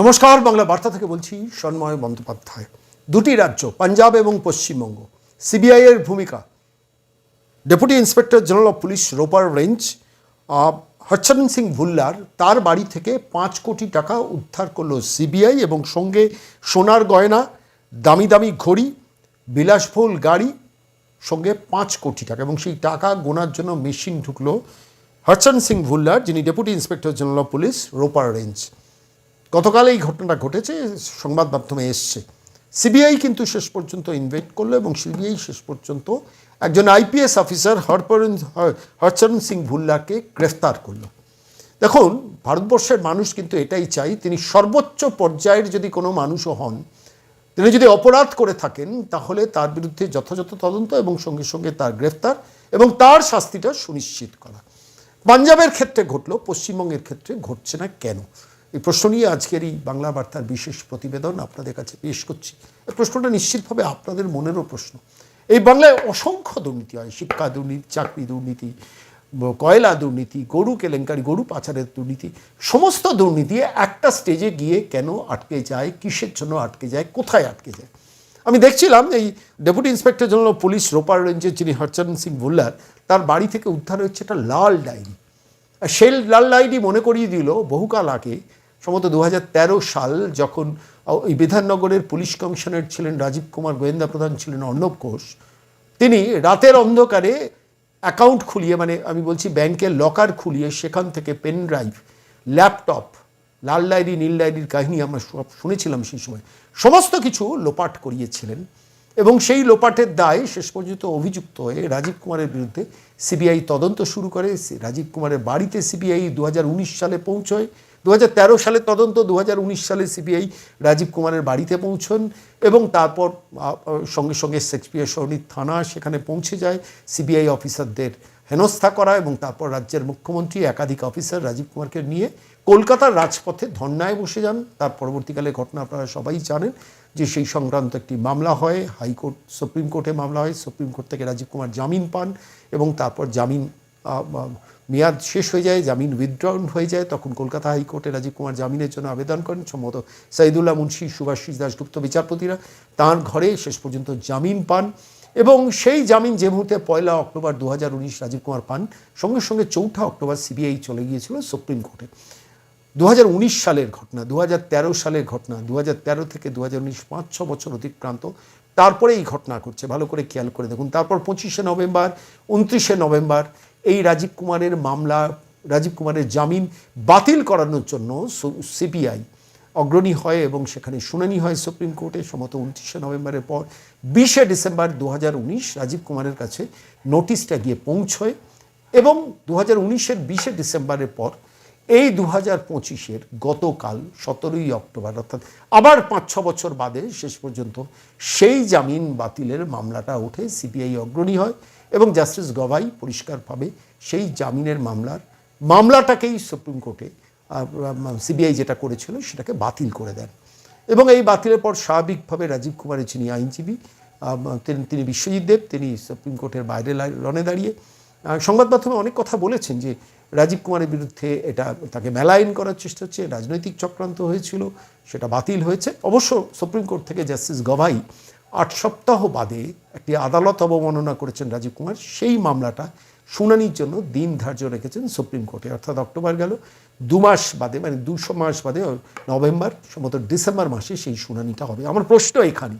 নমস্কার, বাংলা বার্তা থেকে বলছি সন্ময় বন্দ্যোপাধ্যায়। দুটি রাজ্য, পাঞ্জাব এবং পশ্চিমবঙ্গ, সিবিআই এর ভূমিকা। Deputy inspector general of police Ropar range Harcharan Singh Bhullar তার বাড়ি থেকে পাঁচ কোটি টাকা উদ্ধার করল সিবিআই এবং সঙ্গে সোনার গয়না, দামি দামি ঘড়ি বিলাসবহুল গাড়ি, সঙ্গে পাঁচ কোটি টাকা এবং সেই টাকা গোনার জন্য মেশিন ঢুকলো হরচরণ সিং ভুল্লার, যিনি deputy inspector general of police Ropar range. গতকাল এই ঘটনাটা ঘটেছে, সংবাদ মাধ্যমে এসছে। সিবিআই কিন্তু শেষ পর্যন্ত ইনভেট করল এবং সিবিআই শেষ পর্যন্ত একজন আইপিএস অফিসার হরপরণ, হরচরণ সিং ভুল্লাকে গ্রেফতার করল। দেখুন, ভারতবর্ষের মানুষ কিন্তু এটাই চাই, তিনি সর্বোচ্চ পর্যায়ের যদি কোনো মানুষও হন, তিনি যদি অপরাধ করে থাকেন, তাহলে তার বিরুদ্ধে যথাযথ তদন্ত এবং সঙ্গে সঙ্গে তার গ্রেফতার এবং তার শাস্তিটা সুনিশ্চিত করা। পাঞ্জাবের ক্ষেত্রে ঘটলো, পশ্চিমবঙ্গের ক্ষেত্রে ঘটছে না কেন? এই প্রশ্ন নিয়ে আজকের এই বাংলা বার্তার বিশেষ প্রতিবেদন আপনাদের কাছে পেশ করছি। এই প্রশ্নটা নিশ্চিতভাবে আপনাদের মনেরও প্রশ্ন। এই বাংলায় অসংখ্য দুর্নীতি হয়। শিক্ষা দুর্নীতি, চাকরি দুর্নীতি, কয়লা দুর্নীতি, গরু কেলেঙ্কারি, গরু পাচারের দুর্নীতি, সমস্ত দুর্নীতি একটা স্টেজে গিয়ে কেন আটকে যায়, কিসের জন্য আটকে যায়, কোথায় আটকে যায়? আমি দেখছিলাম এই deputy inspector general police Ropar রেঞ্জের যিনি হরচরণ সিং ভুল্লার, তার বাড়ি থেকে উদ্ধার হচ্ছে একটা লাল ডায়েরি। সেই লাল ডায়েরি মনে করিয়ে দিল, বহুকাল আগে সম্ভবত দু হাজার তেরো সাল যখন ওই বিধাননগরের পুলিশ কমিশনার ছিলেন রাজীব কুমার, গোয়েন্দা প্রধান ছিলেন অর্ণব ঘোষ, তিনি রাতের অন্ধকারে অ্যাকাউন্ট খুলিয়ে মানে আমি বলছি ব্যাংকের লকার খুলিয়ে সেখান থেকে পেন ড্রাইভ, ল্যাপটপ, লাল ডায়েরি, নীল ডায়েরির কাহিনী আমরা সব শুনেছিলাম সেই সময়, সমস্ত কিছু লোপাট করিয়েছিলেন এবং সেই লোপাটের দায় শেষ পর্যন্ত অভিযুক্ত হয়ে রাজীব কুমারের বিরুদ্ধে সিবিআই তদন্ত শুরু করে। রাজীব কুমারের বাড়িতে সিবিআই দু হাজার উনিশ সালে পৌঁছয়। দু সালে তদন্ত দু হাজার উনিশ সালে সিবিআই রাজীব কুমারের বাড়িতে পৌঁছন এবং তারপর সঙ্গে সঙ্গে শেক্সপিয়ার সরণির থানা সেখানে পৌঁছে যায়। সিবিআই অফিসারদের হেনস্থা করা এবং তারপর রাজ্যের মুখ্যমন্ত্রী, একাধিক অফিসার রাজীব কুমারকে নিয়ে কলকাতার রাজপথে ধর্নায় বসে যান। তার পরবর্তীকালে ঘটনা আপনারা সবাই জানেন যে সেই সংক্রান্ত একটি মামলা হয়, হাইকোর্ট, সুপ্রিম কোর্টে মামলা হয়। সুপ্রিম কোর্ট থেকে রাজীব কুমার জামিন পান এবং তারপর জামিন মেয়াদ শেষ হয়ে যায়, জামিন উইথড্রন হয়ে যায়, তখন কলকাতা হাইকোর্টে রাজীব কুমার জামিনের জন্য আবেদন করেন। সম্ভবত সাইদুল্লাহ মুন্সি, সুভাষিস দাসগুপ্ত বিচারপতিরা তাঁর ঘরে শেষ পর্যন্ত জামিন পান এবং সেই জামিন যে মুহূর্তে পয়লা অক্টোবর দু হাজার উনিশ রাজীব কুমার পান, সঙ্গে সঙ্গে চৌঠা অক্টোবর সিবিআই চলে গিয়েছিল সুপ্রিম কোর্টে। দু হাজার উনিশ সালের ঘটনা দু হাজার তেরো সালের ঘটনা দু হাজার তেরো থেকে দু পাঁচ, ছ বছর অতিক্রান্ত। তারপরে এই ঘটনা ঘটছে, ভালো করে খেয়াল করে দেখুন। তারপর পঁচিশে নভেম্বর, উনত্রিশে নভেম্বর এই রাজীব কুমারের মামলা, রাজীব কুমারের জামিন বাতিল করানোর জন্য সিবিআই অগ্রণী হয় এবং সেখানে শুনানি হয় সুপ্রিম কোর্টে, সম্ভবত উনত্রিশে নভেম্বরের পর। বিশে ডিসেম্বর দু হাজার উনিশ রাজীব কুমারের কাছে নোটিশটা গিয়ে পৌঁছয় এবং দু হাজার উনিশের বিশে ডিসেম্বরের পর এই দু হাজার পঁচিশের গতকাল সতেরোই অক্টোবর, অর্থাৎ আবার পাঁচ ছ বছর বাদে শেষ পর্যন্ত সেই জামিন বাতিলের মামলাটা ওঠে, সিবিআই অগ্রণী হয়। এবং জাস্টিস গভাই পরিষ্কারভাবে সেই জামিনের মামলার, মামলাটাকেই সুপ্রিম কোর্টে সিবিআই যেটা করেছিল সেটাকে বাতিল করে দেন। এবং এই বাতিলের পর স্বাভাবিকভাবে রাজীব কুমারের যিনি আইনজীবী তিনি- বিশ্বজিৎ দেব, তিনি সুপ্রিম কোর্টের বাইরে লনে দাঁড়িয়ে সংবাদ মাধ্যমে অনেক কথা বলেছেন যে রাজীব কুমারের বিরুদ্ধে এটা, তাকে মেলায়ন করার চেষ্টা হচ্ছে, রাজনৈতিক চক্রান্ত হয়েছিল, সেটা বাতিল হয়েছে। অবশ্য সুপ্রিম কোর্ট থেকে জাস্টিস গভাই আট সপ্তাহ বাদে একটি আদালত অবমাননা করেছেন রাজীব কুমার। সেই মামলাটা শুনানির জন্য দিন ধার্য রেখেছেন সুপ্রিম কোর্টে। অর্থাৎ অক্টোবর গেল, দু মাস বাদে মানে দুশো মাস বাদে নভেম্বর, সম্ভবত ডিসেম্বর মাসে সেই শুনানিটা হবে। আমার প্রশ্ন এখানে,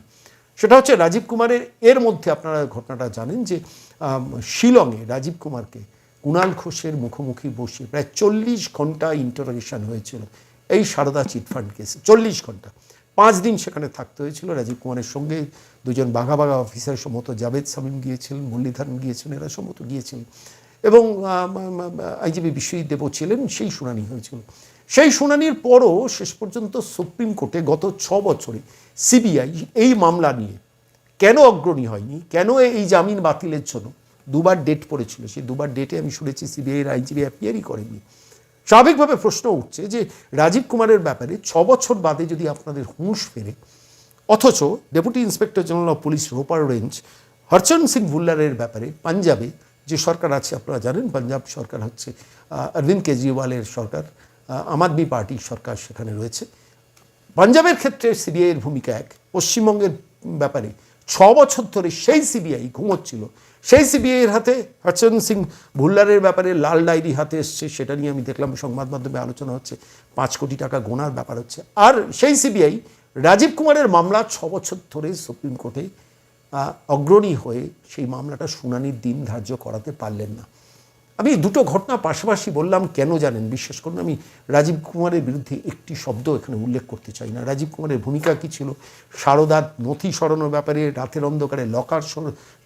সেটা হচ্ছে রাজীব কুমারের, এর মধ্যে আপনারা ঘটনাটা জানেন যে শিলংয়ে রাজীব কুমারকে কুণাল ঘোষের মুখোমুখি বসে প্রায় চল্লিশ ঘণ্টা ইন্টারোগেশন হয়েছিল এই সারদা চিটফান্ড কেসে চল্লিশ ঘণ্টা। পাঁচ দিন সেখানে থাকতে হয়েছিল। রাজীব কুমারের সঙ্গে দুজন বাঘা বাঘা অফিসার সম্মত জাভেদ সামিম গিয়েছিলেন মুরলীধরন গিয়েছিলেন, এরা সম্মত গিয়েছিলেন এবং আইজিবি বিশ্বজিৎ দেবও ছিলেন, সেই শুনানি হয়েছিল। সেই শুনানির পরও শেষ পর্যন্ত সুপ্রিম কোর্টে গত ছ বছরে সিবিআই এই মামলা নিয়ে কেন অগ্রণী হয়নি, কেন এই জামিন বাতিলের জন্য দুবার ডেট পড়েছিল, সেই দুবার ডেটে আমি শুনেছি সিবিআইয়ের আইনজীবী অ্যাপিয়ারই করেনি। স্বাভাবিকভাবে প্রশ্ন উঠছে যে রাজীব কুমারের ব্যাপারে ছ বছর বাদে যদি আপনাদের হুঁশ ফেরে, অথচ deputy inspector general of police Ropar range Harcharan Singh ভুল্লারের ব্যাপারে পাঞ্জাবে যে সরকার আছে, আপনারা জানেন পাঞ্জাব সরকার হচ্ছে অরবিন্দ কেজরিওয়ালের সরকার আম আদমি পার্টির সরকার সেখানে রয়েছে। পাঞ্জাবের ক্ষেত্রে সিবিআইয়ের ভূমিকা এক। পশ্চিমবঙ্গের ব্যাপারে ছ বছর ধরে সেই সিবিআই ঘুমোচ্ছিল। সেই সিবিআইয়ের হাতে হরচরণ সিং ভুল্লারের ব্যাপারে লাল ডায়েরি হাতে এসছে, সেটা নিয়ে আমি দেখলাম সংবাদ মাধ্যমে আলোচনা হচ্ছে, পাঁচ কোটি টাকা গোনার ব্যাপার হচ্ছে। আর সেই সিবিআই রাজীব কুমারের মামলা ছ বছর ধরে সুপ্রিম কোর্টে অগ্রণী হয়ে সেই মামলাটা শুনানির দিন ধার্য করাতে পারলেন না। আমি দুটো ঘটনা পাশাপাশি বললাম, কেন জানেন? বিশ্বাস করুন আমি রাজীব কুমারের বিরুদ্ধে একটি শব্দ এখানে উল্লেখ করতে চাই না। রাজীব কুমারের ভূমিকা কী ছিল? সারদার নথি সরানোর ব্যাপারে, রাতের অন্ধকারে লকার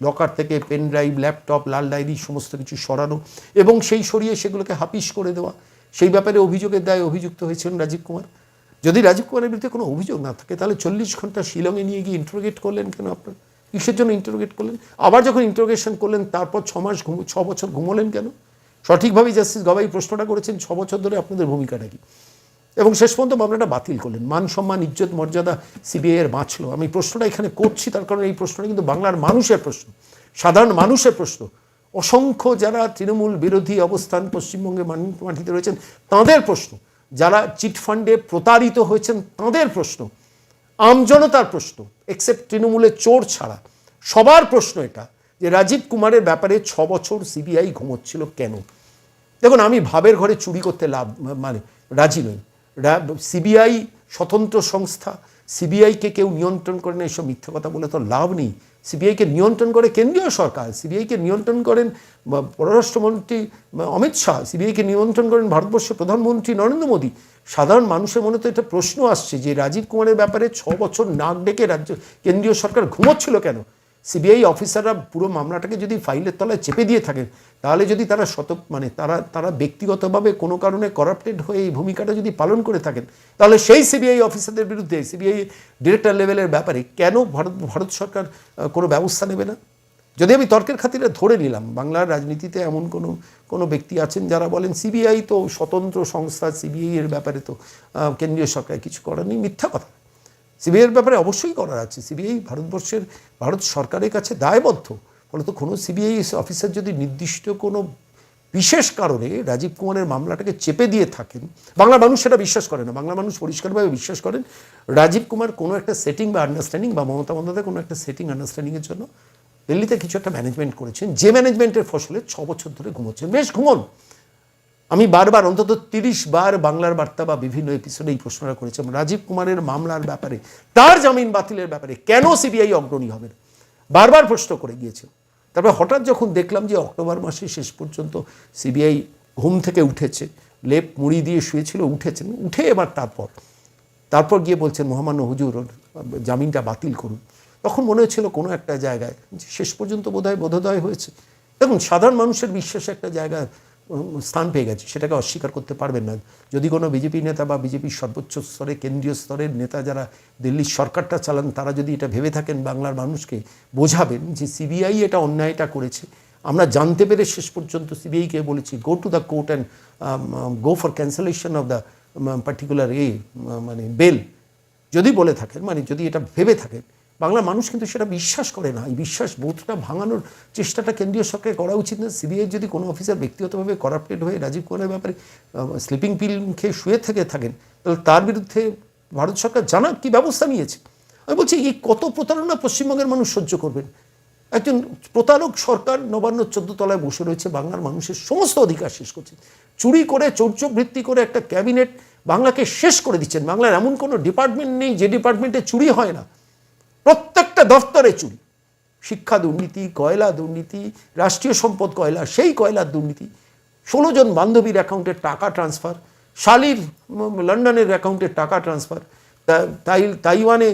লকার থেকে পেন ড্রাইভ, ল্যাপটপ, লাল ডায়েরি, সমস্ত কিছু সরানো এবং সেই সরিয়ে সেগুলোকে হাপিস করে দেওয়া। সেই ব্যাপারে অভিযোগের দায়ে অভিযুক্ত হয়েছিলেন রাজীব কুমার। যদি রাজীব কুমারের বিরুদ্ধে কোনো অভিযোগ না থাকে, তাহলে চল্লিশ ঘণ্টা শিলংয়ে নিয়ে গিয়ে ইন্টারোগেট করলেন কেন আপনার? কিসের জন্য ইন্টারোগেট করলেন? আবার যখন ইন্টারোগেশন করলেন, তারপর ছ মাস ঘুম ছ বছর ঘুমোলেন কেন? সঠিকভাবেই জাস্টিস গবাই প্রশ্নটা করেছেন, ছ বছর ধরে আপনাদের ভূমিকাটা কি? এবং শেষ পর্যন্ত মামলাটা বাতিল করলেন। মান সম্মান, ইজ্জত, মর্যাদা সিবিআই এর বাঁচলো। আমি প্রশ্নটা এখানে করছি, তার কারণে এই প্রশ্নটা কিন্তু বাংলার মানুষের প্রশ্ন, সাধারণ মানুষের প্রশ্ন। অসংখ্য যারা তৃণমূল বিরোধী অবস্থান পশ্চিমবঙ্গে মাটিতে রয়েছেন, তাঁদের প্রশ্ন। যারা চিটফান্ডে প্রতারিত হয়েছেন, তাঁদের প্রশ্ন। আমজনতার প্রশ্ন এক্সেপ্ট তৃণমূলের চোর ছাড়া। সবার প্রশ্ন এটা যে রাজীব কুমারের ব্যাপারে ছ বছর সিবিআই ঘুমোচ্ছিল কেন? দেখুন, আমি ভাবের ঘরে চুরি করতে লাভ মানে রাজি নই। সিবিআই স্বতন্ত্র সংস্থা, সিবিআইকে কেউ নিয়ন্ত্রণ করে না, এসব মিথ্যে কথা বলে তো লাভ নেই। সিবিআইকে নিয়ন্ত্রণ করে কেন্দ্রীয় সরকার, সিবিআইকে নিয়ন্ত্রণ করেন পররাষ্ট্রমন্ত্রী অমিত শাহ, সিবিআইকে নিয়ন্ত্রণ করেন ভারতবর্ষের প্রধানমন্ত্রী নরেন্দ্র মোদী। সাধারণ মানুষের মনে তো একটা প্রশ্ন আসছে যে, রাজীব কুমারের ব্যাপারে ছ বছর নাক ডেকে রাজ্য, কেন্দ্রীয় সরকার ঘুমোচ্ছিল কেন? সিবিআই অফিসাররা পুরো মামলাটাকে যদি ফাইলের তলায় চেপে দিয়ে থাকেন, তাহলে যদি তারা শত মানে তারা তারা ব্যক্তিগতভাবে কোনো কারণে করাপ্টেড হয়ে এই ভূমিকাটা যদি পালন করে থাকেন, তাহলে সেই সিবিআই অফিসারদের বিরুদ্ধে, সিবিআই ডিরেক্টর লেভেলের ব্যাপারে কেন ভারত ভারত সরকার কোনো ব্যবস্থা নেবে না? যদি আমি তর্কের খাতিরে ধরে নিলাম, বাংলার রাজনীতিতে এমন কোনো কোনো ব্যক্তি আছেন যারা বলেন সিবিআই তো স্বতন্ত্র সংস্থা, সিবিআই এর ব্যাপারে তো কেন্দ্রীয় সরকার কিছু করার নেই মিথ্যা কথা। সিবিআইয়ের ব্যাপারে অবশ্যই করার আছে। সিবিআই ভারতবর্ষের, ভারত সরকারের কাছে দায়বদ্ধ। ফলত কোনো সিবিআই অফিসার যদি নির্দিষ্ট কোনো বিশেষ কারণে রাজীব কুমারের মামলাটাকে চেপে দিয়ে থাকেন বাংলা মানুষ সেটা বিশ্বাস করে না বাংলা মানুষ পরিষ্কারভাবে বিশ্বাস করেন, রাজীব কুমার কোনো একটা সেটিং বা আন্ডারস্ট্যান্ডিং বা মমতা বন্দ্যোপাধ্যায় কোনো একটা সেটিং আন্ডারস্ট্যান্ডিংয়ের জন্য দিল্লিতে কিছু একটা ম্যানেজমেন্ট করেছেন, যে ম্যানেজমেন্টের ফসলে ছ বছর ধরে ঘুমোচ্ছেন। বেশ, ঘুমন। আমি বারবার অন্তত তিরিশ বার বাংলার বার্তা বা বিভিন্ন এপিসোডে এই প্রশ্নটা করেছিলাম রাজীব কুমারের মামলার ব্যাপারে তার জামিন বাতিলের ব্যাপারে কেন সিবিআই অগ্রণী হবে? বারবার প্রশ্ন করে গিয়েছে তারপর হঠাৎ যখন দেখলাম যে অক্টোবর মাসে শেষ পর্যন্ত সিবিআই ঘুম থেকে উঠেছে লেপ মুড়ি দিয়ে শুয়েছিল উঠেছেন উঠে এবার তারপর তারপর গিয়ে বলছেন মহামান্য হুজুর জামিনটা বাতিল করুন। তখন মনে হচ্ছিল কোনো একটা জায়গায় শেষ পর্যন্ত বোধহয় বোধোদয় হয়েছে। দেখুন সাধারণ মানুষের বিশ্বাসে একটা জায়গায় উম, স্থান পেয়ে গেছে, সেটাকে অস্বীকার করতে পারবেন না। যদি কোনো বিজেপি নেতা বা বিজেপির সর্বোচ্চ স্তরে, কেন্দ্রীয় স্তরের নেতা যারা দিল্লির সরকারটা চালান, তারা যদি এটা ভেবে থাকেন, বাংলার মানুষকে বোঝাবেন যে সিবিআই এটা অন্যায়টা করেছে। আমরা জানতে পেরে শেষ পর্যন্ত সিবিআইকে বলেছি go to the court and go for cancellation of the particular এ মানে বেল যদি বলে থাকেন মানে যদি এটা ভেবে থাকেন বাংলার মানুষ কিন্তু সেটা বিশ্বাস করে না। এই বিশ্বাস বোধটা ভাঙানোর চেষ্টাটা কেন্দ্রীয় সরকারের করা উচিত না। সিবিআই যদি কোনো অফিসার ব্যক্তিগতভাবে করাপ্টেড হয়ে রাজীব কুমারের ব্যাপারে স্লিপিং পিল খেয়ে শুয়ে থেকে থাকেন, তাহলে তার বিরুদ্ধে ভারত সরকার জানা কি ব্যবস্থা নিয়েছে? আমি বলছি, এই কত প্রতারণা পশ্চিমবঙ্গের মানুষ সহ্য করবেন? একজন প্রতারক সরকার নবান্ন চোদ্দ তলায় বসে রয়েছে, বাংলার মানুষের সমস্ত অধিকার শেষ করছে। চুরি করে চৌর্যবৃত্তি করে একটা ক্যাবিনেট বাংলাকে শেষ করে দিচ্ছেন। বাংলার এমন কোনো ডিপার্টমেন্ট নেই যে ডিপার্টমেন্টে চুরি হয় না। প্রত্যেকটা দফতরে চুরি। শিক্ষা দুর্নীতি, কয়লা দুর্নীতি, রাষ্ট্রীয় সম্পদ কয়লা, সেই কয়লার দুর্নীতি। ষোলো জন বান্ধবীর অ্যাকাউন্টে টাকা ট্রান্সফার শালির লন্ডনের অ্যাকাউন্টে টাকা ট্রান্সফার তাই, তাইওয়ানে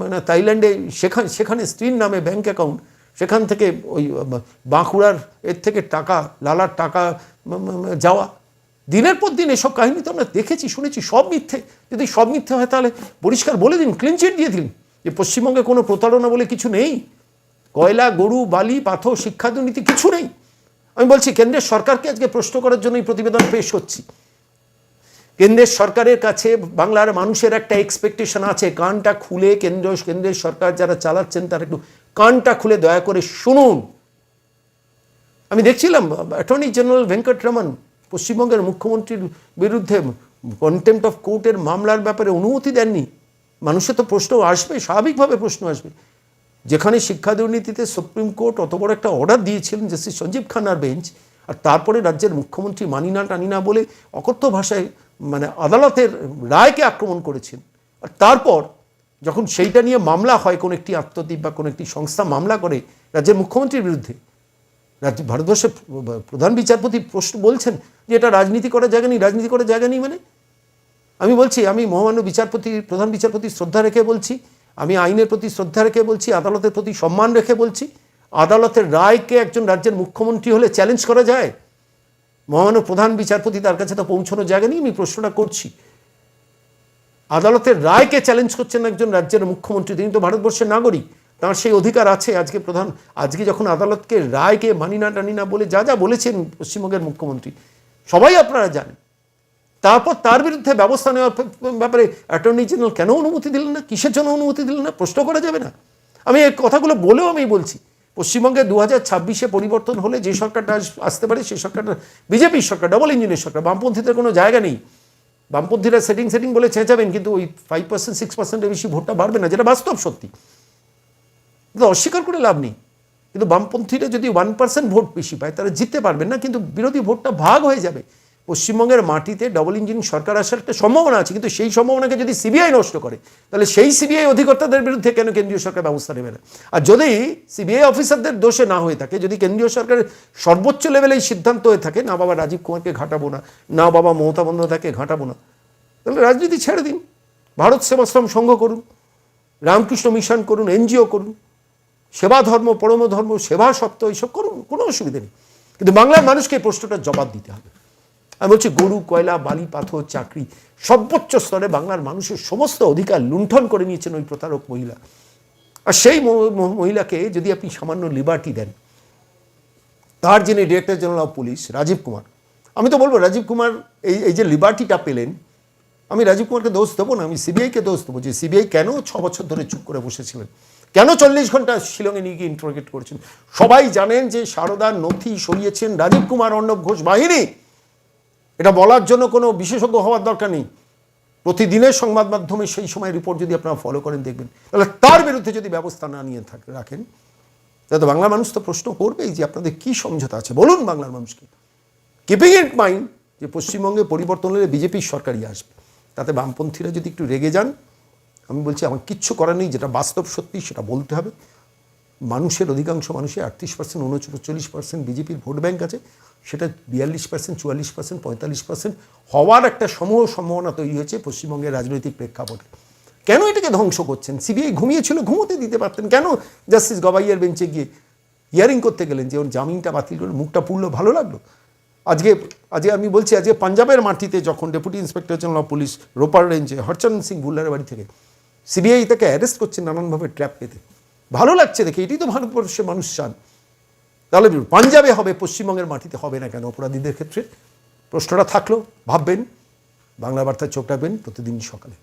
মানে তাইল্যান্ডে সেখানে সেখানে স্ত্রীর নামে ব্যাংক অ্যাকাউন্ট সেখান থেকে ওই বাঁকুড়ার, এর থেকে টাকা, লালার টাকা যাওয়া। দিনের পর দিন এসব কাহিনী তো আমরা দেখেছি, শুনেছি, সব মিথ্যে। যদি সব মিথ্যে হয় তাহলে পরিষ্কার বলে দিন ক্লিন চিট দিয়ে দিন। যে পশ্চিমবঙ্গে কোনো প্রতারণা বলে কিছু নেই? কয়লা, গরু, বালি, পাথর, শিক্ষা দুর্নীতি কিছু নেই? আমি বলছি, কেন্দ্রের সরকারকে আজকে প্রশ্ন করার জন্য এই প্রতিবেদন পেশ করছি। কেন্দ্রের সরকারের কাছে বাংলার মানুষের একটা এক্সপেকটেশন আছে, কানটা খুলে কেন্দ্র, কেন্দ্রের সরকার যারা চালাচ্ছেন তারা একটু কানটা খুলে দয়া করে শুনুন। আমি দেখছিলাম অ্যাটর্নি জেনারেল ভেঙ্কটরমন পশ্চিমবঙ্গের মুখ্যমন্ত্রীর বিরুদ্ধে কন্টেম্পট অফ কোর্টের মামলার ব্যাপারে অনুমতি দেননি। মানুষের তো প্রশ্ন আসবে, স্বাভাবিকভাবে প্রশ্ন আসবে। যেখানে শিক্ষা দুর্নীতিতে সুপ্রিম কোর্ট অত বড় একটা অর্ডার দিয়েছিলেন যে জাস্টিস সঞ্জীব খান্নার বেঞ্চ আর তারপরে রাজ্যের মুখ্যমন্ত্রী মানি না টানি না বলে অকথ্য ভাষায় মানে আদালতের রায়কে আক্রমণ করেছেন। আর তারপর যখন সেইটা নিয়ে মামলা হয়, কোনো একটি আত্মদ্বীপ বা কোনো একটি সংস্থা মামলা করে রাজ্যের মুখ্যমন্ত্রীর বিরুদ্ধে, রাজ্য, ভারতবর্ষের প্রধান বিচারপতি প্রশ্ন বলছেন যে এটা রাজনীতি করার জায়গা নেই, রাজনীতি করার জায়গা নেই মানে? আমি বলছি, আমি মহামান্য বিচারপতি, প্রধান বিচারপতি শ্রদ্ধা রেখে বলছি, আমি আইনের প্রতি শ্রদ্ধা রেখে বলছি, আদালতের প্রতি সম্মান রেখে বলছি, আদালতের রায়কে একজন রাজ্যের মুখ্যমন্ত্রী হলে চ্যালেঞ্জ করা যায়? মহামান্য প্রধান বিচারপতি তার কাছে তো পৌঁছানোর জায়গা নেই আমি প্রশ্নটা করছি। আদালতের রায়কে চ্যালেঞ্জ করছেন একজন রাজ্যের মুখ্যমন্ত্রী, তিনি তো ভারতবর্ষের নাগরিক, তার সেই অধিকার আছে আজকে প্রধান, আজকে যখন আদালতকে রায়কে মানি না টানি না বলে যা যা বলেছেন পশ্চিমবঙ্গের মুখ্যমন্ত্রী, সবাই আপনারা জানেন। তারপর তার বিরুদ্ধে ব্যবস্থা নেওয়ার ব্যাপারে অ্যাটর্নি জেনারেল কেন অনুমতি দিলেন না? কিসের জন্য অনুমতি দিলেন না? প্রশ্ন করা যাবে না। আমি এই কথাগুলো বলেও আমি বলছি। পশ্চিমবঙ্গে দু হাজার ছাব্বিশে পরিবর্তন হলে যে সরকারটা আসতে পারে সেই সরকারটা বিজেপির সরকার ডবল ইঞ্জিনের সরকার। বামপন্থীদের কোনো জায়গা নেই। বামপন্থীরা সেটিং সেটিং বলে চেঁচাবেন, কিন্তু ওই ফাইভ পার্সেন্ট সিক্স পার্সেন্টের বেশি ভোটটা বাড়বে না, যেটা বাস্তব সত্যি। কিন্তু অস্বীকার করে লাভ নেই। কিন্তু বামপন্থীরা যদি ওয়ান পার্সেন্ট ভোট বেশি পায়, তারা জিততে পারবেন না, কিন্তু বিরোধী ভোটটা ভাগ হয়ে যাবে। পশ্চিমবঙ্গের মাটিতে ডবল ইঞ্জিন সরকার আসার একটা সম্ভাবনা আছে, কিন্তু সেই সম্ভাবনাকে যদি সিবিআই নষ্ট করে, তাহলে সেই সিবিআই অধিকর্তাদের বিরুদ্ধে কেন কেন্দ্রীয় সরকার ব্যবস্থা নেবে না? আর যদি সিবিআই অফিসারদের দোষে না হয়ে থাকে, যদি কেন্দ্রীয় সরকারের সর্বোচ্চ লেভেলে সিদ্ধান্ত হয়ে থাকে, না বাবা রাজীব কুমারকে ঘাটাবো না না বাবা মমতা বন্দ্যোপাধ্যায়কে ঘাটাবো না, তাহলে রাজনীতি ছেড়ে দিন। ভারত সেবাশ্রম সংঘ করুন, রামকৃষ্ণ মিশন করুন, এনজিও করুন, সেবা ধর্ম, পরম ধর্ম, সেবা সপ্তাহ এইসব করুন, কোনো অসুবিধা নেই। কিন্তু বাংলার মানুষকে এই প্রশ্নটার জবাব দিতে হবে। আমি বলছি গরু, কয়লা, বালি, পাথর, চাকরি, সর্বোচ্চ স্তরে বাংলার মানুষের সমস্ত অধিকার লুণ্ঠন করে নিয়েছেন ওই প্রতারক মহিলা। আর সেই মহিলাকে যদি আপনি সামান্য লিবার্টি দেন, তার যিনি director general of police Rajeev Kumar, আমি তো বলব রাজীব কুমার এই এই যে লিবার্টিটা পেলেন, আমি রাজীব কুমারকে দোষ দেবো না, আমি সিবিআইকে দোষ দেবো যে সিবিআই কেন ছ বছর ধরে চুপ করে বসেছিলেন? কেন চল্লিশ ঘণ্টা শিলংয়ে নিয়ে গিয়ে ইন্টারোগেট করেছেন? সবাই জানেন যে সারদার নথি সরিয়েছেন রাজীব কুমার, অর্ণব ঘোষ বাহিনী। এটা বলার জন্য কোনো বিশেষজ্ঞ হওয়ার দরকার নেই। প্রতিদিনের সংবাদ মাধ্যমে সেই সময় রিপোর্ট যদি আপনারা ফলো করেন, দেখবেন। তাহলে তার বিরুদ্ধে যদি ব্যবস্থা না নিয়ে থাকে, রাখেন, তাহলে তো বাংলা মানুষ তো প্রশ্ন করবেই যে আপনাদের কি সমঝোতা আছে। বলুন বাংলার মানুষকে। কিপিং ইট মাইন্ড যে পশ্চিমবঙ্গে পরিবর্তন হলে বিজেপির সরকারই আসবে। তাতে বামপন্থীরা যদি একটু রেগে যান, আমি বলছি আমার কিচ্ছু করার নেই, যেটা বাস্তব সত্যি সেটা বলতে হবে। মানুষের অধিকাংশ মানুষের আটত্রিশ পার্সেন্ট উনচল্লিশ পার্সেন্ট বিজেপির ভোট ব্যাংক আছে। সেটা বিয়াল্লিশ পার্সেন্ট চুয়াল্লিশ পার্সেন্ট পঁয়তাল্লিশ পার্সেন্ট হওয়ার একটা সমূহ সম্ভাবনা তৈরি হয়েছে পশ্চিমবঙ্গের রাজনৈতিক প্রেক্ষাপটে। কেন এটাকে ধ্বংস করছেন? সিবিআই ঘুমিয়েছিল, ঘুমোতে দিতে পারতেন। কেন জাস্টিস গবাইয়ের বেঞ্চে গিয়ে হিয়ারিং করতে গেলেন যে ওর জামিনটা বাতিল করে মুখটা পুড়লো, ভালো লাগল? আজকে আজকে আমি বলছি, আজকে পাঞ্জাবের মাটিতে যখন deputy inspector general of police, Ropar রেঞ্জে হরচরণ সিং ভুল্লারের বাড়ি থেকে, সিবিআই তাকে অ্যারেস্ট করছে নানানভাবে ট্র্যাপ পেতে। ভালো লাগছে দেখে এটি তো ভারতবর্ষের মানুষ চান। তাহলে পাঞ্জাবে হবে, পশ্চিমবঙ্গের মাটিতে হবে না কেন? অপরাধীদের ক্ষেত্রে প্রশ্নটা থাকল, ভাববেন, বাংলা বার্তায় চোখ রাখবেন প্রতিদিন সকালে।